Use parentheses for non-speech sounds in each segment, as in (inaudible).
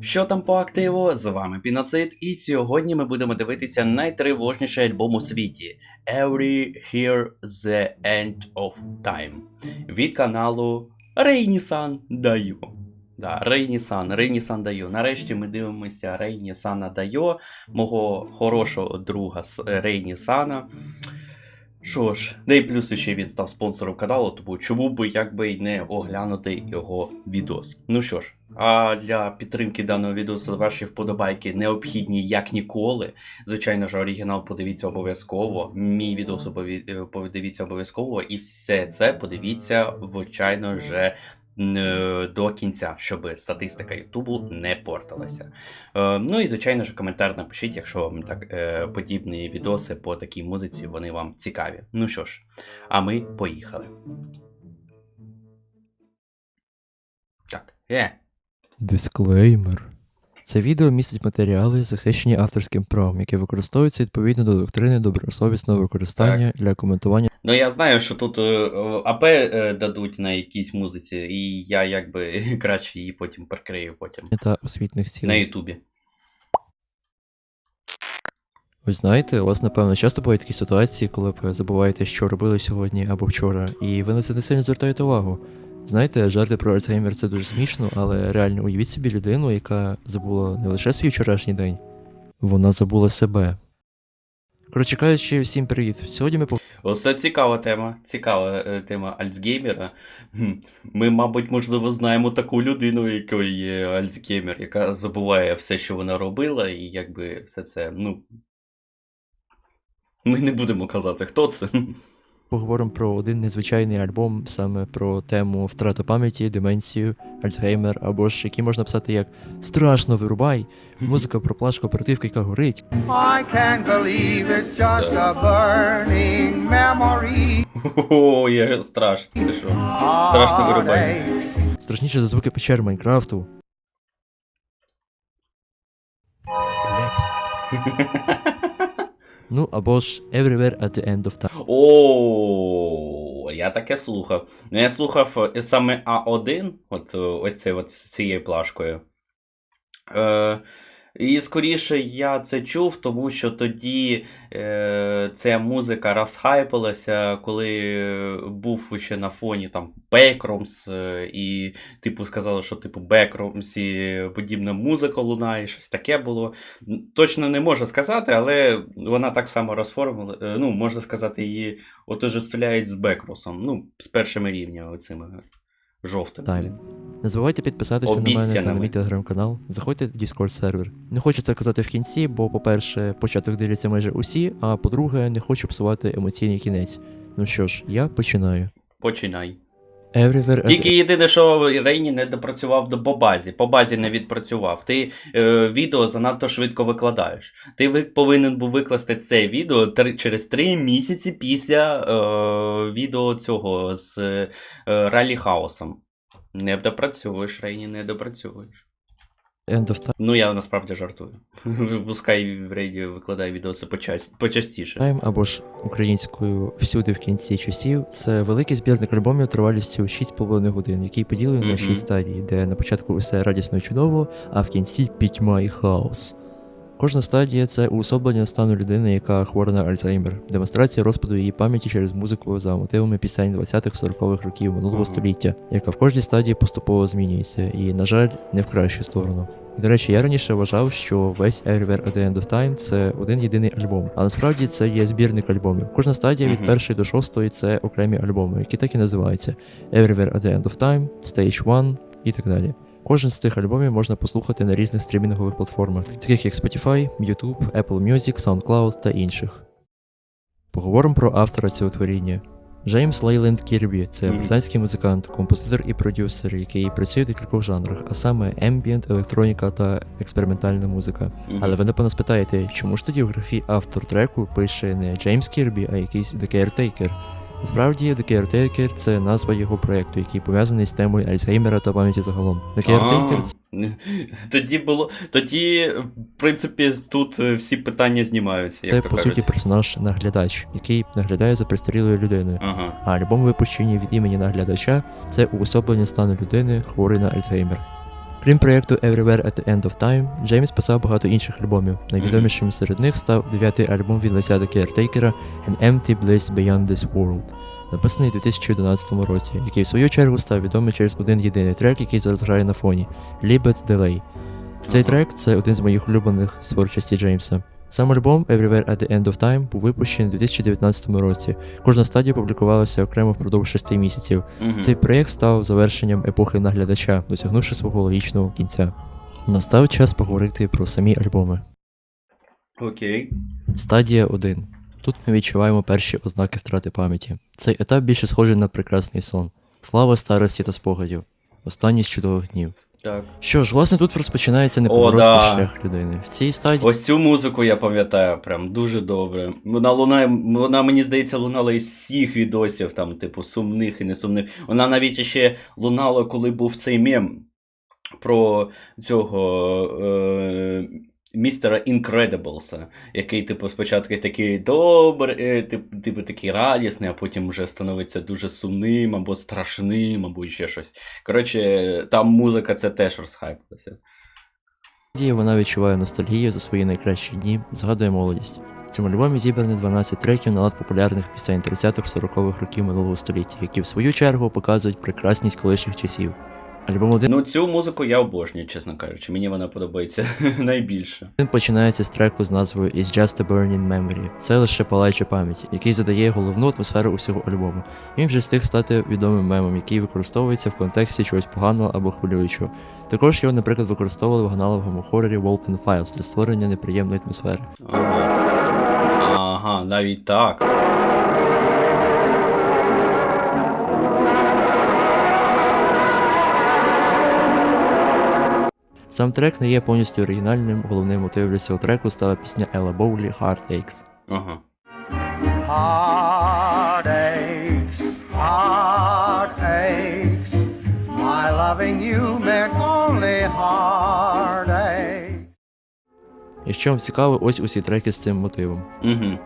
Що там по активу? З вами Піноцид, і сьогодні ми будемо дивитися найтривожніший альбом у світі Every Here The End of Time від каналу Рейнісан Даю. Да, Рейнісан, Рейнісан Даю. Нарешті ми дивимося Рейнісана Дайо, мого хорошого друга С- Рейнісана. Що ж, да і плюс ще він став спонсором каналу, тому чому би якби й не оглянути його відос. Ну що ж, а для підтримки даного відео ваші вподобайки необхідні як ніколи. Звичайно ж, оригінал подивіться обов'язково. Мій обов'я- е, подивіться обов'язково, і все це подивіться, звичайно ж. До кінця, щоб статистика Ютубу не портилася. Е, ну і звичайно ж, коментар напишіть, якщо вам так е, подібні відоси по такій музиці вони вам цікаві. Ну що ж, а ми поїхали. Так, е. Дисклеймер. Це відео містить матеріали, захищені авторським правом, які використовуються відповідно до доктрини добросовісного використання для коментування Ну я знаю, що тут е, АП е, дадуть на якійсь музиці, і я якби (laughs) краще її потім прикрию потім та освітних на. Ютубі. Ви знаєте, у вас, напевно, часто бувають такі ситуації, коли ви забуваєте, що робили сьогодні або вчора, і ви на це не сильно звертаєте увагу. Знаєте, жарти про Альцгеймер це дуже смішно, але реально уявіть собі людину, яка забула не лише свій вчорашній день, вона забула себе. Коротше кажучи, всім привіт. Сьогодні ми по. Оце цікава тема. Цікава е, тема Альцгеймера. Ми, мабуть, можливо, знаємо таку людину, якої є Альцгеймер, яка забуває все, що вона робила, і якби все це, ну. Ми не будемо казати, хто це. Поговоримо про один незвичайний альбом, саме про тему втрата пам'яті, деменцію, Альцгеймер, або ж який можна писати як Страшно вирубай, музика про плач кооперативки, яка горить. I can't believe it's just a burning memory. О, є страшно. Ти що? Страшно вирубай. Страшніше за звуки печер Майнкрафту. Блять. (laughs) Ну або ж Everywhere at the End of Time. О, я таке слухав. Ну, я слухав е, саме А1, от е, оце от з цією плашкою. Е, і скоріше я це чув, тому що тоді е, ця музика розхайпилася, коли е, був ще на фоні там Backrooms, е, і типу сказали, що типу Backrooms і подібна музика лунає, щось таке було. Точно не можу сказати, але вона так само розформила. е, Ну, можна сказати, її отождествляють з Бекросом, ну, з першими рівнями оцими жовтими. Time. Не забувайте підписатися на мене та на мій телеграм-канал. Заходьте в Discord сервер. Не хочу це казати в кінці, бо, по-перше, початок дивляться майже усі, а по-друге, не хочу псувати емоційний кінець. Ну що ж, я починаю. Починай. Everywhere Тільки єдине, що Рейні не допрацював до базі. По базі не відпрацював. Ти е, відео занадто швидко викладаєш. Ти ви, повинен був викласти це відео три, через три місяці після е, відео цього з е, Ралі Хаосом. Не допрацьовуєш, Рейні, не допрацьовуєш. End of Ну, я насправді жартую. (laughs) Пускай Рейді викладає відоси поча- почастіше. Time або ж українською всюди в кінці часів. Це великий збірник альбомів тривалістю 6,5 годин, який поділений на Мгм. 6 стадій, де на початку усе радісно і чудово, а в кінці пітьма і хаос. Кожна стадія це уособлення стану людини, яка хвора на Альцгеймер, демонстрація розпаду її пам'яті через музику за мотивами пісень 20-40-х років минулого століття, яка в кожній стадії поступово змінюється, і, на жаль, не в кращу сторону. І, до речі, я раніше вважав, що весь Everywhere at the End of Time це один єдиний альбом, а насправді це є збірник альбомів. Кожна стадія від першої до шостої це окремі альбоми, які так і називаються Everywhere at the End of Time, Stage 1 і так далі. Кожен з цих альбомів можна послухати на різних стрімінгових платформах, таких як Spotify, YouTube, Apple Music, SoundCloud та інших. Поговоримо про автора цього творіння. Джеймс Лейленд Кірбі це британський музикант, композитор і продюсер, який працює в декількох жанрах, а саме ембієнт, електроніка та експериментальна музика. Але ви напевно спитаєте, чому ж тоді в графі автор треку пише не Джеймс Кірбі, а якийсь The Caretaker? Насправді, The Caretaker – це назва його проєкту, який пов'язаний з темою Альцгеймера та пам'яті загалом. The Caretaker Тоді було. Тоді, в принципі, тут е, всі питання знімаються. це Як то по суті персонаж наглядач, який наглядає за пристарілою людиною. Ага. А альбом випущені від імені наглядача це уособлення стану людини, хворий на Альцгеймер. Крім проєкту Everywhere at the End of Time, Джеймс писав багато інших альбомів. Найвідомішим серед них став дев'ятий альбом від Лесята Кертейкера An Empty Bliss Beyond This World, написаний у 2011 році, який в свою чергу став відомий через один єдиний трек, який зараз грає на фоні Libet Delay. Цей трек це один з моїх улюблених з творчості Джеймса. Сам альбом Everywhere at the End of Time був випущений у 2019 році. Кожна стадія публікувалася окремо впродовж шести місяців. Мгм. Цей проєкт став завершенням епохи наглядача, досягнувши свого логічного кінця. Настав час поговорити про самі альбоми. Окей. Стадія 1. Тут ми відчуваємо перші ознаки втрати пам'яті. Цей етап більше схожий на прекрасний сон. Слава старості та спогадів. Останній з чудових днів. Так. Що ж, власне, тут розпочинається неповоротний да. шлях людини. В цій стадії Ось цю музику я пам'ятаю прям дуже добре. Вона лунає, вона, мені здається, лунала із всіх відосів, там, типу, сумних і несумних. Вона навіть ще лунала, коли був цей мем про цього е, містера Інкредиблса, який, типу, спочатку такий добрий, е, типу, такий радісний, а потім вже становиться дуже сумним або страшним, або ще щось. Коротше, там музика це теж розхайпилася. вона відчуває ностальгію за свої найкращі дні, згадує молодість. В цьому альбомі зібрані 12 треків на лад популярних пісень 30-40-х років минулого століття, які в свою чергу показують прекрасність колишніх часів. Альбом один Ну, цю музику я обожнюю, чесно кажучи. Мені вона подобається (laughs) найбільше. Він починається з треку з назвою It's Just a Burning Memory. Це лише палаюча пам'ять, який задає головну атмосферу усього альбому. Він вже встиг стати відомим мемом, який використовується в контексті чогось поганого або хвилюючого. Також його, наприклад, використовували в аналоговому хорорі Walton Files для створення неприємної атмосфери. Ага. Ага, навіть так. Сам трек не є повністю оригінальним. Головним мотивом для цього треку стала пісня Ella Bowley Heartaches. Ага. Heartaches, heartaches. My loving you meant only heartache. Якщо вам цікаво, ось усі треки з цим мотивом. Угу.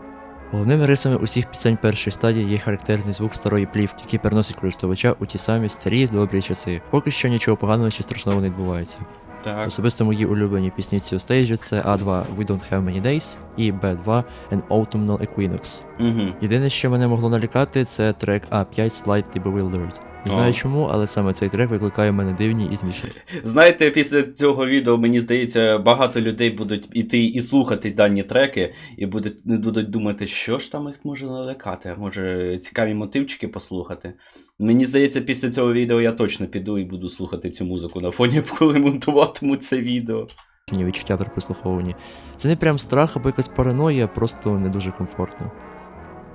Головними рисами усіх пісень першої стадії є характерний звук старої плівки, який переносить користувача у ті самі старі добрі часи. Поки що нічого поганого чи страшного не відбувається. Так. Особисто мої улюблені пісні цього стейджу це А2 We Don't Have Many Days і b 2 An Autumnal Equinox. Угу. Єдине, що мене могло налякати, це трек А5 Slightly Bewildered. Не знаю чому, але саме цей трек викликає в мене дивні і змішні (laughs) Знаєте, після цього відео, мені здається, багато людей будуть іти і слухати дані треки, і будуть, будуть думати, що ж там їх може налякати, а може цікаві мотивчики послухати. Мені здається, після цього відео я точно піду і буду слухати цю музику на фоні, (laughs) коли монтуватиму це відео. відчуття при прослуховуванні. Це не прям страх або якась параноя, просто не дуже комфортно.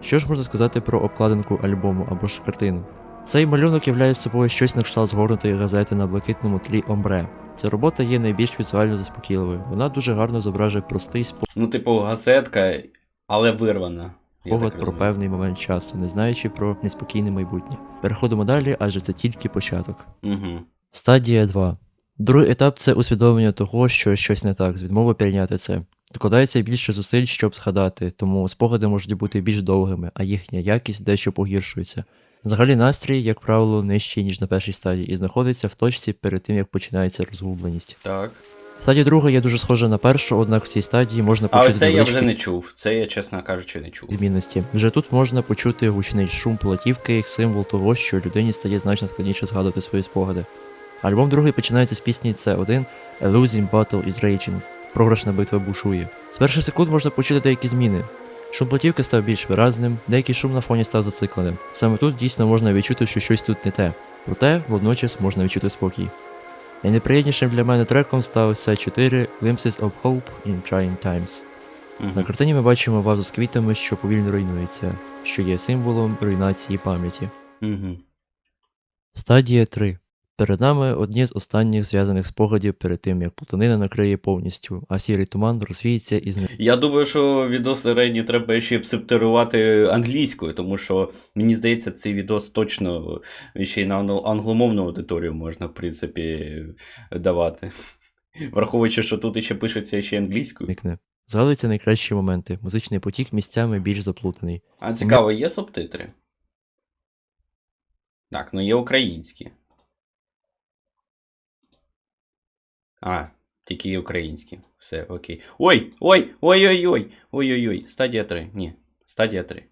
Що ж можна сказати про обкладинку альбому або ж картину? Цей малюнок являє собою щось на кшталт згорнутої газети на блакитному тлі омбре. Ця робота є найбільш візуально заспокійливою. Вона дуже гарно зображує простий Ну, типу, газетка, але вирвана. спогад про певний момент часу, не знаючи про неспокійне майбутнє. Переходимо далі, адже це тільки початок. Угу. Стадія 2. Другий етап це усвідомлення того, що щось не так, з відмови прийняти це. Докладається більше зусиль, щоб згадати, тому спогади можуть бути більш довгими, а їхня якість дещо погіршується. Взагалі настрій, як правило, нижчий, ніж на першій стадії, і знаходиться в точці перед тим, як починається розгубленість. Так. Стадія друга є дуже схожа на першу, однак в цій стадії можна почути ось це я вже не чув. Це я, чесно кажучи, не чув. відмінності. Вже тут можна почути гучний шум платівки як символ того, що людині стає значно складніше згадувати свої спогади. Альбом другий починається з пісні C1 A Losing Battle is Raging. Програшна битва бушує. З перших секунд можна почути деякі зміни. Шум платівки став більш виразним, деякий шум на фоні став зацикленим. Саме тут дійсно можна відчути, що щось тут не те. Проте водночас можна відчути спокій. Найнеприємнішим для мене треком став C4 Glimpses of Hope in Trying Times. На Угу. картині ми бачимо вазу з квітами, що повільно руйнується, що є символом руйнації пам'яті. Угу. Стадія 3. Перед нами одні з останніх зв'язаних спогадів перед тим, як плутанина накриє повністю, а сірий туман розвіється і зникне. Я думаю, що відоси Рені треба ще субтитрувати англійською, тому що мені здається, цей відос точно ще й на англомовну аудиторію можна, в принципі, давати. (laughs) Враховуючи, що тут ще пишеться ще англійською. Згадуються найкращі моменти. Музичний потік місцями більш заплутаний. А цікаво, є субтитри? Так, ну є українські. А, тільки українські. Все, окей. Ой! Ой! Ой-ой-ой! Ой-ой-ой! Стадія 3. Ні. Стадія 3.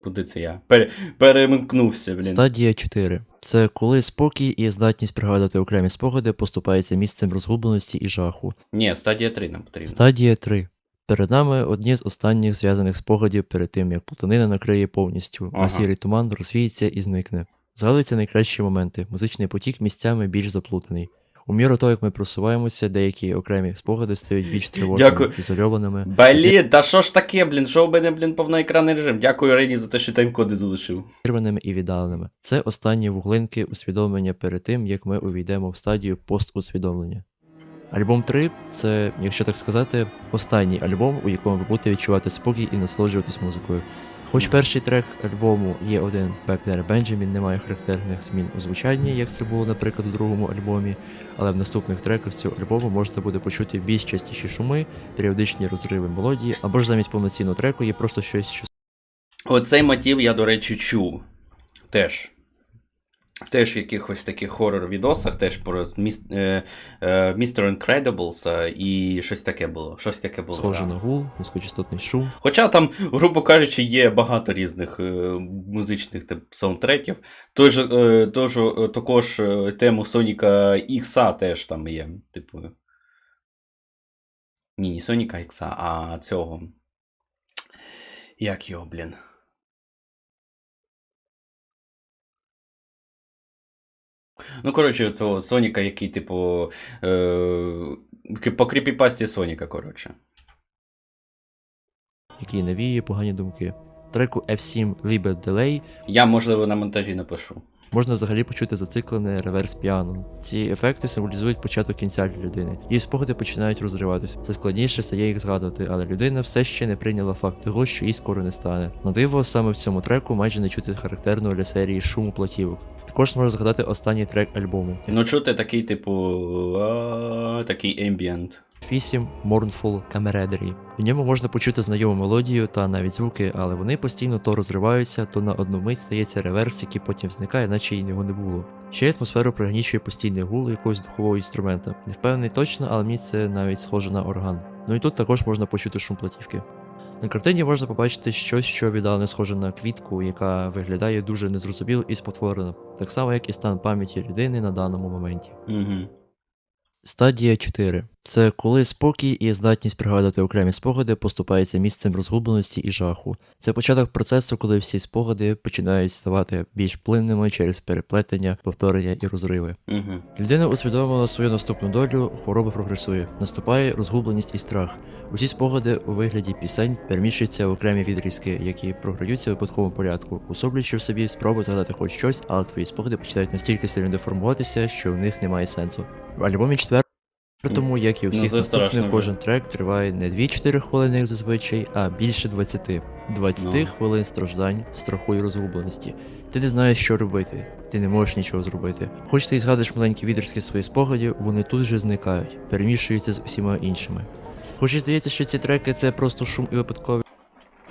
Куди це я? Пере... Перемкнувся, блін. Стадія 4. Це коли спокій і здатність пригадати окремі спогади поступається місцем розгубленості і жаху. Ні, стадія 3 нам потрібно. Стадія 3. Перед нами одні з останніх зв'язаних спогадів перед тим, як плутанина накриє повністю, Ага. а сірий туман розвіється і зникне. Згадуються найкращі моменти. Музичний потік місцями більш заплутаний. У міру того, як ми просуваємося, деякі окремі спогади стають більш тривожними, ізольованими. Блін, та що ж таке, блін? Що мене, блін, повноекранний режим? Дякую Рені за те, що тайм-коди залишив. Зірваними і віддаленими. Це останні вуглинки усвідомлення перед тим, як ми увійдемо в стадію постусвідомлення. Альбом 3 це, якщо так сказати, останній альбом, у якому ви будете відчувати спокій і насолоджуватись музикою. Хоч перший трек альбому є один Бекнер Бенджамін, не має характерних змін у звучанні, як це було, наприклад, у другому альбомі, але в наступних треках цього альбому можна буде почути більш частіші шуми, періодичні розриви мелодії, або ж замість повноцінного треку є просто щось, що Оцей мотив я, до речі, чув. Теж. Теж в якихось таких хорор-відосах, теж про міс, е, е, і щось таке було. Щось таке було. схоже да. на гул, низькочастотний шум. Хоча там, грубо кажучи, є багато різних е, музичних тип, саундтреків. Той же, е, той е, також тему Соніка Ікса теж там є. Типу. Ні, не Соніка Ікса, а цього. Як його, блін? Ну, коротше, цього Соніка, який, типу. Е, по кріпіпасті Соніка, коротше. який навіює погані думки. Треку F7 Liber Delay Я, можливо, на монтажі напишу. можна взагалі почути зациклене реверс піано. Ці ефекти символізують початок кінця для людини. Її спогади починають розриватися. Все складніше стає їх згадувати, але людина все ще не прийняла факт того, що їй скоро не стане. На диво, саме в цьому треку майже не чути характерного для серії шуму платівок. Також можна згадати останній трек альбому. Ну, чути такий, типу, а, такий ембієнт. 8 Mournful Camaraderie. В ньому можна почути знайому мелодію та навіть звуки, але вони постійно то розриваються, то на одну мить стається реверс, який потім зникає, наче й його не було. Ще й атмосферу пригнічує постійний гул якогось духового інструмента. Не впевнений точно, але мені це навіть схоже на орган. Ну і тут також можна почути шум платівки. На картині можна побачити щось, що віддалено схоже на квітку, яка виглядає дуже незрозуміло і спотворено, так само як і стан пам'яті людини на даному моменті. Угу. Стадія 4. Це коли спокій і здатність пригадати окремі спогади поступається місцем розгубленості і жаху. Це початок процесу, коли всі спогади починають ставати більш плинними через переплетення, повторення і розриви. Угу. Людина усвідомила свою наступну долю, хвороба прогресує, наступає розгубленість і страх. Усі спогади у вигляді пісень переміщуються в окремі відрізки, які програються в випадковому порядку, усоблюючи в собі спроби згадати хоч щось, але твої спогади починають настільки сильно деформуватися, що в них немає сенсу. В альбомі четвертому, як і у Ну, всіх наступних, кожен трек триває не 2-4 хвилини, як зазвичай, а більше 20. 20 Ну. хвилин страждань, страху і розгубленості. Ти не знаєш, що робити, ти не можеш нічого зробити. Хоч ти й згадуєш маленькі відрізки своїх спогадів, вони тут же зникають, перемішуються з усіма іншими. Хоч і здається, що ці треки це просто шум і випадкові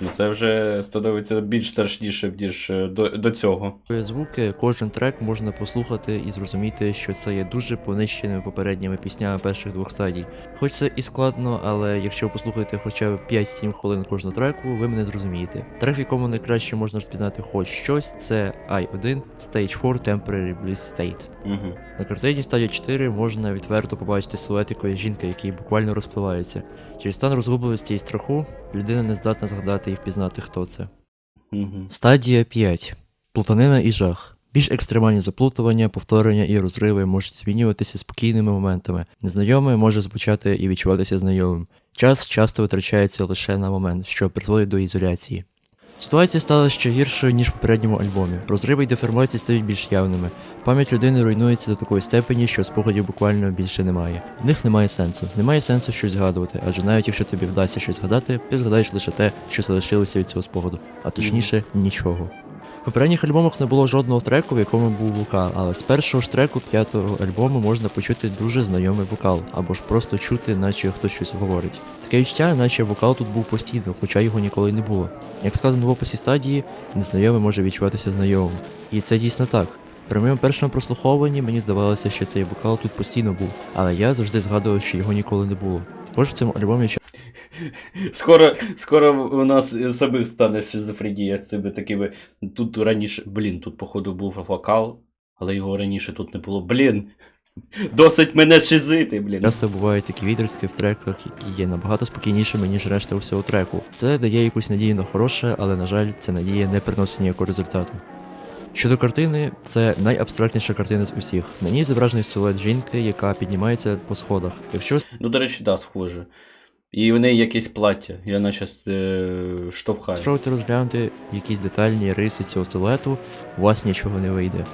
Ну це вже становиться більш страшніше, ніж е, до, до цього. звуки, кожен трек можна послухати і зрозуміти, що це є дуже понищеними попередніми піснями перших двох стадій. Хоч це і складно, але якщо послухаєте хоча б 5-7 хвилин кожного треку, ви мене зрозумієте. Трек, в якому найкраще можна розпізнати хоч щось, це I1 Stage 4 Temporary Bliss State. Угу. На картині стадія 4 можна відверто побачити силует якоїсь жінки, який буквально розпливається. Через стан розгубленості і страху людина не здатна згадати і впізнати, хто це. Угу. Стадія 5. Плутанина і жах. Більш екстремальні заплутування, повторення і розриви можуть змінюватися спокійними моментами. Незнайоме може звучати і відчуватися знайомим. Час часто витрачається лише на момент, що призводить до ізоляції. Ситуація стала ще гіршою, ніж в попередньому альбомі. Розриви й деформації стають більш явними. Пам'ять людини руйнується до такої степені, що спогадів буквально більше немає. В них немає сенсу. Немає сенсу щось згадувати, адже навіть якщо тобі вдасться щось згадати, ти згадаєш лише те, що залишилося від цього спогаду, а точніше нічого. Попередніх альбомах не було жодного треку, в якому був вокал, але з першого ж треку п'ятого альбому можна почути дуже знайомий вокал, або ж просто чути, наче хтось щось говорить. Таке відчуття, наче вокал тут був постійно, хоча його ніколи не було. Як сказано в описі стадії, незнайомий може відчуватися знайомим. І це дійсно так. При моєму першому прослуховуванні мені здавалося, що цей вокал тут постійно був, але я завжди згадував, що його ніколи не було. Також в цьому альбомі Скоро, скоро у нас самих стане шизофренія з цими такими. Тут раніше, блін, тут, походу, був вокал, але його раніше тут не було. Блін. Досить мене шизити, блін. часто бувають такі відрізки в треках, які є набагато спокійнішими, ніж решта усього треку. Це дає якусь надію на хороше, але на жаль, ця надія не приносить ніякого результату. Щодо картини, це найабстрактніша картина з усіх. На ній зображений силует жінки, яка піднімається по сходах. Якщо Ну, до речі, да, схоже. І в неї якесь плаття, і вона зараз е, штовхає. спробуйте розглянути якісь детальні риси цього силуету, у вас нічого не вийде.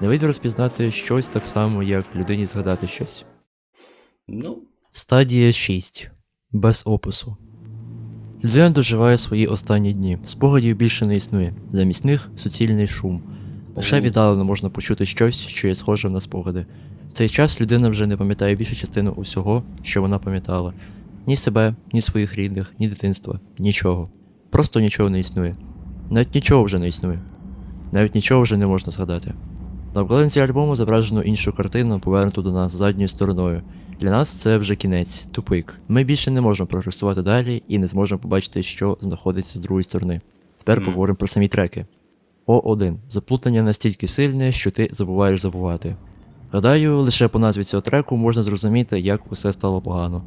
Не вийде розпізнати щось так само, як людині згадати щось. Ну, Стадія 6. Без опису. Людина доживає свої останні дні. Спогадів більше не існує. Замість них суцільний шум. Лише віддалено можна почути щось, що є схоже на спогади. В цей час людина вже не пам'ятає більшу частину усього, що вона пам'ятала. Ні себе, ні своїх рідних, ні дитинства, нічого. Просто нічого не існує. Навіть нічого вже не існує. Навіть нічого вже не можна згадати. На обкладинці альбому зображено іншу картину, повернуту до нас задньою стороною. Для нас це вже кінець, тупик. Ми більше не можемо прогресувати далі і не зможемо побачити, що знаходиться з другої сторони. Тепер Мгм. поговоримо про самі треки. О1. Заплутання настільки сильне, що ти забуваєш забувати. Гадаю, лише по назві цього треку можна зрозуміти, як усе стало погано.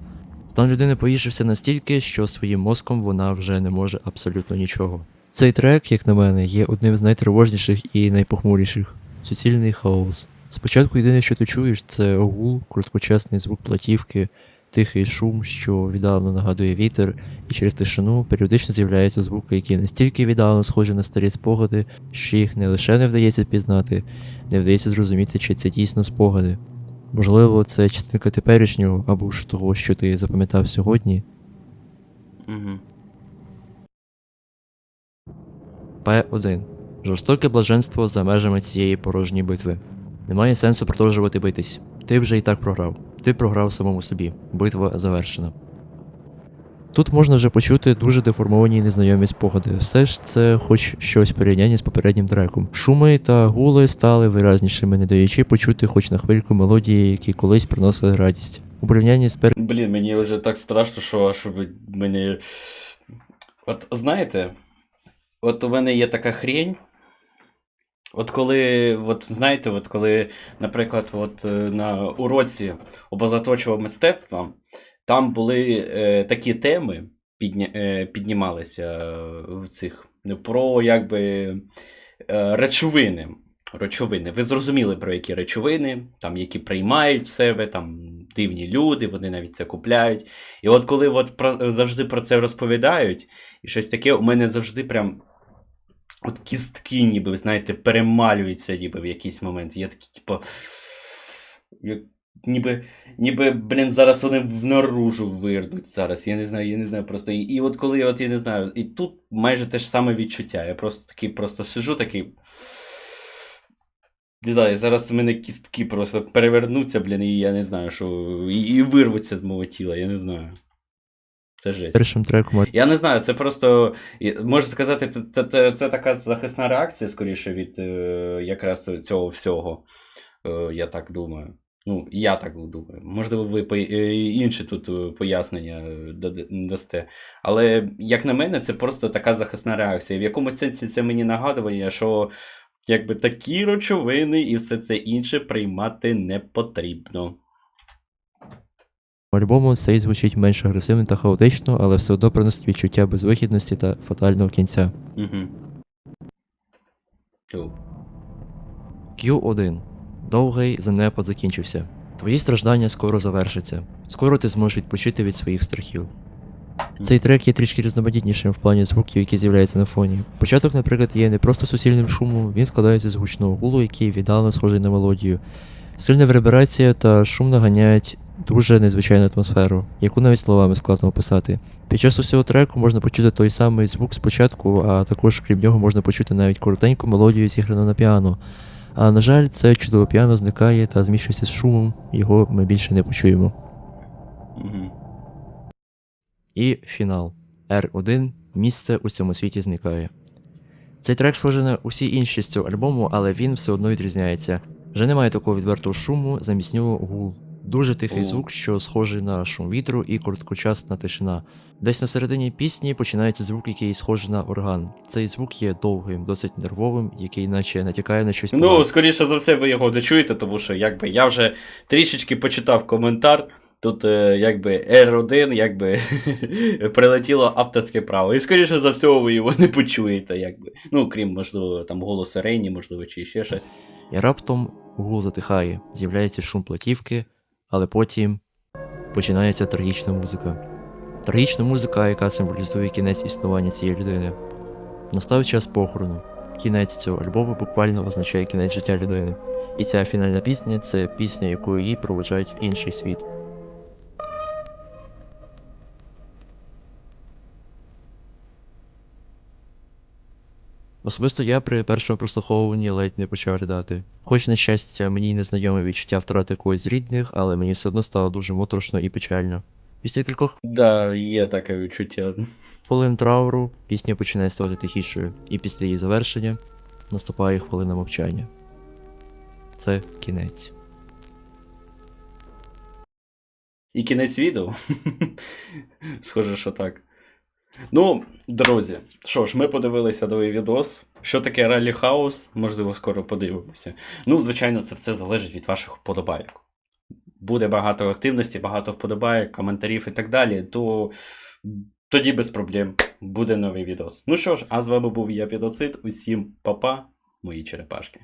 Стан людини погіршився настільки, що своїм мозком вона вже не може абсолютно нічого. Цей трек, як на мене, є одним з найтривожніших і найпохмуріших. Суцільний хаос. Спочатку єдине, що ти чуєш, це гул, короткочасний звук платівки, тихий шум, що віддалено нагадує вітер, і через тишину періодично з'являються звуки, які настільки віддалено схожі на старі спогади, що їх не лише не вдається пізнати, не вдається зрозуміти, чи це дійсно спогади. Можливо, це частинка теперішнього або ж того, що ти запам'ятав сьогодні. угу. П1. Жорстоке блаженство за межами цієї порожньої битви. Немає сенсу продовжувати битись. Ти вже і так програв. Ти програв самому собі. Битва завершена. Тут можна вже почути дуже деформовані незнайомі спогади. Все ж це хоч щось в порівнянні з попереднім треком. Шуми та гули стали виразнішими, не даючи почути хоч на хвильку мелодії, які колись приносили радість. У порівнянні з пер... Блін, мені вже так страшно, що аж мені. От знаєте, от у мене є така хрень. От коли, от знаєте, от коли, наприклад, от е, на уроці образотворчого мистецтва там були е, такі теми, підня, е, піднімалися е, в цих про якби е, речовини. Речовини. Ви зрозуміли, про які речовини, там, які приймають в себе, там дивні люди, вони навіть це купляють. І от коли от про, завжди про це розповідають, і щось таке, у мене завжди прям от кістки, ніби, знаєте, перемалюються ніби в якийсь момент. Я такий, типу. Як, ніби, ніби, блін, зараз вони в наружу вирнуть зараз. Я не знаю, я не знаю просто. І, і от коли от я не знаю, і тут майже те ж саме відчуття. Я просто такий просто сижу такий. Не знаю, зараз у мене кістки просто перевернуться, блін, і я не знаю, що. І, і вирвуться з мого тіла, я не знаю. Це жесть. першим треком Я не знаю, це просто. Можна сказати, це, це, це, це така захисна реакція, скоріше, від е, якраз цього всього. Е, я так думаю. Ну, я так думаю. Можливо, ви по, е, інші тут е, пояснення е, дасте. Але, як на мене, це просто така захисна реакція. В якомусь сенсі це мені нагадує, що якби такі речовини і все це інше приймати не потрібно. альбому цей звучить менш агресивно та хаотично, але все одно приносить відчуття безвихідності та фатального кінця. Угу. Q1. Довгий занепад закінчився. Твої страждання скоро завершаться. Скоро ти зможеш відпочити від своїх страхів. Цей трек є трішки різноманітнішим в плані звуків, які з'являються на фоні. Початок, наприклад, є не просто суцільним шумом, він складається з гучного гулу, який віддалено схожий на мелодію. Сильна вибрація та шум наганяють дуже незвичайну атмосферу, яку навіть словами складно описати. Під час усього треку можна почути той самий звук спочатку, а також крім нього можна почути навіть коротеньку мелодію зіграну на піано. А на жаль, це чудове піано зникає та змішується з шумом, його ми більше не почуємо. Угу. І фінал. R1 місце у цьому світі зникає. Цей трек схожий на усі інші з цього альбому, але він все одно відрізняється. Вже немає такого відвертого шуму, замість нього гул. Дуже тихий звук, що схожий на шум вітру і короткочасна тишина. Десь на середині пісні починається звук, який схожий на орган. Цей звук є довгим, досить нервовим, який наче натякає на щось Ну, погане. скоріше за все, ви його дочуєте, тому що якби я вже трішечки почитав коментар. Тут е, якби R1, якби (laughs) прилетіло авторське право. І скоріше за всього ви його не почуєте, якби. Ну, крім, можливо, там голосу Рейні, можливо, чи ще щось. І раптом гул затихає, з'являється шум платівки, але потім починається трагічна музика. Трагічна музика, яка символізує кінець існування цієї людини. Настав час похорону. Кінець цього альбому буквально означає кінець життя людини. І ця фінальна пісня це пісня, якою її проводжають в інший світ. Особисто я при першому прослуховуванні ледь не почав ридати. Хоч, на щастя, мені й не знайоме відчуття втрати когось з рідних, але мені все одно стало дуже моторошно і печально. Після кількох Да, є таке відчуття. хвилин трауру пісня починає ставати тихішою, і після її завершення наступає хвилина мовчання. Це кінець. І кінець відео. (laughs) Схоже, що так. Ну, друзі, що ж, ми подивилися новий відос. Що таке ралі хаус? Можливо, скоро подивимося. Ну, звичайно, це все залежить від ваших вподобайок. Буде багато активності, багато вподобайок, коментарів і так далі, то тоді без проблем буде новий відос. Ну що ж, а з вами був я Підоцит. Усім па-па, мої черепашки.